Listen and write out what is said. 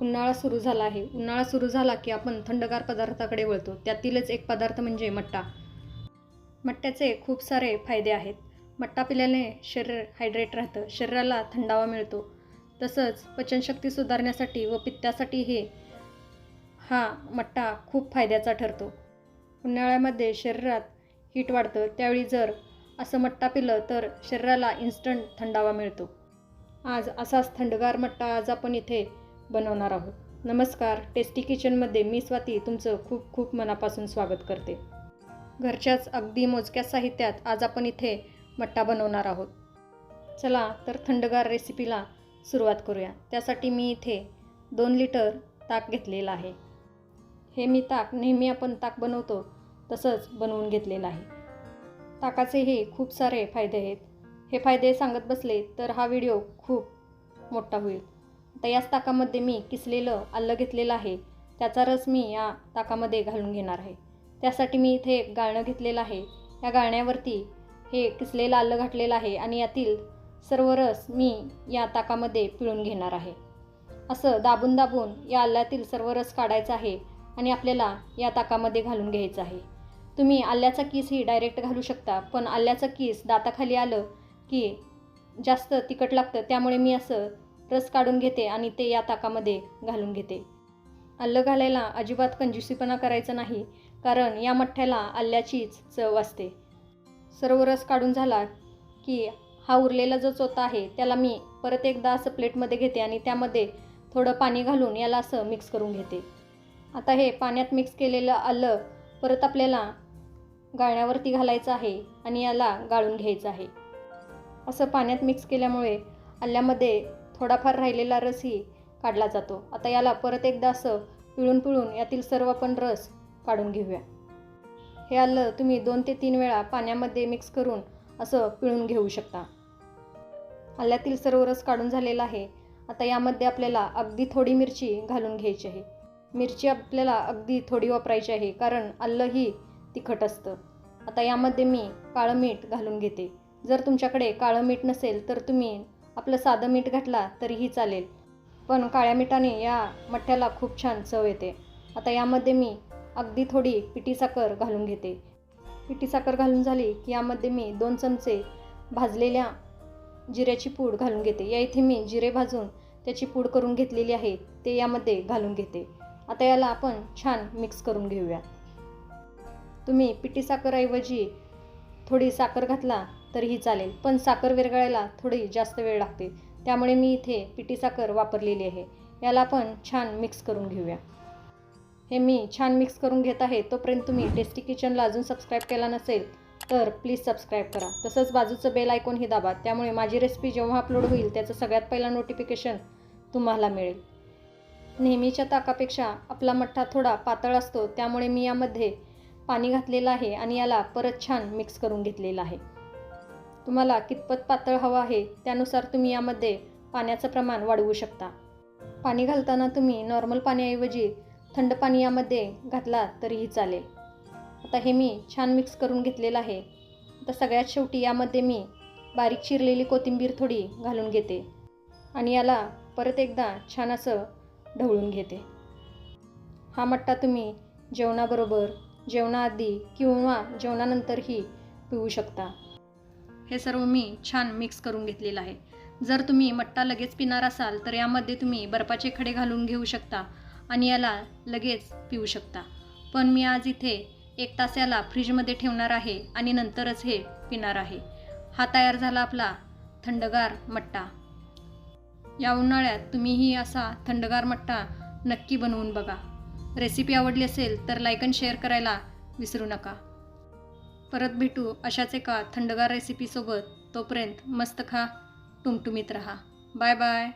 उन्हाळा सुरू झाला आहे. उन्हाळा सुरू झाला की आपण थंडगार पदार्थाकडे वळतो. त्यातीलच एक पदार्थ म्हणजे मट्टा. मट्ट्याचे खूप सारे फायदे आहेत. मट्टा पिल्याने शरीर हायड्रेट राहतं. शरीराला थंडावा मिळतो. तसंच पचनशक्ती सुधारण्यासाठी व पित्तासाठी हे हा मट्टा खूप फायद्याचा ठरतो. उन्हाळ्यामध्ये शरीरात हीट वाढतं. त्यावेळी जर असं मट्टा पिलं तर शरीराला इन्स्टंट थंडावा मिळतो. आज असाच थंडगार मट्टा आज आपण इथे बनवणार आहोत. नमस्कार टेस्टी किचनमध्ये मी स्वाती तुमचं खूप खूप मनापासून स्वागत करते. घरच्याच अगदी मोजक्या साहित्यात आज आपण इथे मट्टा बनवणार आहोत. चला तर थंडगार रेसिपीला सुरुवात करूया. त्यासाठी मी इथे दोन लिटर ताक घेतलेलं आहे. हे मी ताक नेहमी आपण ताक बनवतो तसंच बनवून घेतलेलं आहे. ताकाचे हे खूप सारे फायदे आहेत. हे फायदे सांगत बसले तर हा व्हिडिओ खूप मोठा होईल. तर याच ताकामध्ये मी किसलेलं आलं घेतलेलं आहे. त्याचा रस मी या ताकामध्ये घालून घेणार आहे. त्यासाठी मी इथे एक गाळणं घेतलेलं आहे. या गाळण्यावरती हे किसलेलं आलं घातलेलं आहे आणि यातील सर्व रस मी या ताकामध्ये पिळून घेणार आहे. असं दाबून दाबून या आल्यातील सर्व रस काढायचा आहे आणि आपल्याला या ताकामध्ये घालून घ्यायचं आहे. तुम्ही आल्याचा किसही डायरेक्ट घालू शकता पण आल्याचं किस दाताखाली आलं की जास्त तिखट लागतं त्यामुळे मी असं रस काढून घेते आणि ते या ताकामध्ये घालून घेते. आलं घालायला अजिबात कंजुसीपणा करायचा नाही कारण या मठ्ठ्याला आल्याचीच चव असते. सर्व रस काढून झाला की हा उरलेला जो चोथा आहे त्याला मी परत एकदा असं प्लेटमध्ये घेते आणि त्यामध्ये थोडं पाणी घालून याला असं मिक्स करून घेते. आता हे पाण्यात मिक्स केलेलं आलं परत आपल्याला गाळण्यावरती घालायचं आहे आणि याला गाळून घ्यायचं आहे. असं पाण्यात मिक्स केल्यामुळे आल्यामध्ये थोडाफार राहिलेला रसही काढला जातो. आता याला परत एकदा असं पिळून पिळून यातील सर्व आपण रस काढून घेऊया. हे आलं तुम्ही दोन ते तीन वेळा पाण्यामध्ये मिक्स करून असं पिळून घेऊ शकता. आल्यातील सर्व रस काढून झालेला आहे. आता यामध्ये आपल्याला अगदी थोडी मिरची घालून घ्यायची आहे. मिरची आपल्याला अगदी थोडी वापरायची आहे कारण आलं ही तिखट असतं. आता यामध्ये मी काळं मीठ घालून घेते. जर तुमच्याकडे काळं मीठ नसेल तर तुम्ही आपलं साधं मीठ घातला तरीही चालेल. पण काळ्या मिठाने या मठ्ठ्याला खूप छान चव येते. आता यामध्ये मी अगदी थोडी पिठी साखर घालून घेते. पिठी साखर घालून झाली की यामध्ये मी दोन चमचे भाजलेल्या जिऱ्याची पूड घालून घेते. या इथे मी जिरे भाजून त्याची पूड करून घेतलेली आहे ते यामध्ये घालून घेते. आता याला आपण छान मिक्स करून घेऊया. तुम्ही पिठी साखरऐवजी थोडी साखर घातला तरीही चालेल. पण साखर विरघळायला थोडी जास्त वेळ लागते. त्यामुळे मी इथे पिटी साखर वापरलेली आहे. याला आपण छान मिक्स करून घेऊया. हे मी छान मिक्स करून घेत आहे. तोपर्यंत तुम्ही टेस्टी किचनला अजून सबस्क्राईब केला नसेल तर प्लीज सबस्क्राईब करा. तसंच बाजूचं बेल आयकॉनही दाबा. त्यामुळे माझी रेसिपी जेव्हा अपलोड होईल त्याचं सगळ्यात पहिला नोटिफिकेशन तुम्हाला मिळेल. नेहमीच्या ताकापेक्षा आपला मठ्ठा थोडा पातळ असतो. त्यामुळे मी यामध्ये पाणी घातलेलं आहे आणि याला परत छान मिक्स करून घेतलेलं आहे. तुम्हाला कितपत पातळ हवं आहे त्यानुसार तुम्ही यामध्ये पाण्याचं प्रमाण वाढवू शकता. पाणी घालताना तुम्ही नॉर्मल पाण्याऐवजी थंड पाणी यामध्ये घातला तरीही चालेल. आता हे मी छान मिक्स करून घेतलेलं आहे. आता सगळ्यात शेवटी यामध्ये मी बारीक चिरलेली कोथिंबीर थोडी घालून घेते आणि याला परत एकदा छान असं ढवळून घेते. हा मट्टा तुम्ही जेवणाबरोबर जेवणाआधी किंवा जेवणानंतरही पिऊ शकता. हे सर्व मी छान मिक्स करून घेतलेलं आहे. जर तुम्ही मट्टा लगेच पिणार असाल तर यामध्ये तुम्ही बर्फाचे खडे घालून घेऊ शकता आणि याला लगेच पिऊ शकता. पण मी आज इथे एक तास याला फ्रीजमध्ये ठेवणार आहे आणि नंतरच हे पिणार आहे. हा तयार झाला आपला थंडगार मट्टा. या उन्हाळ्यात तुम्हीही असा थंडगार मट्टा नक्की बनवून बघा. रेसिपी आवडली असेल तर लाईक अँड शेअर करायला विसरू नका. परत भेटू अशाच एका थंडगार रेसिपीसोबत तोपर्यंत मस्त खा टुमटुमीत रहा. Bye bye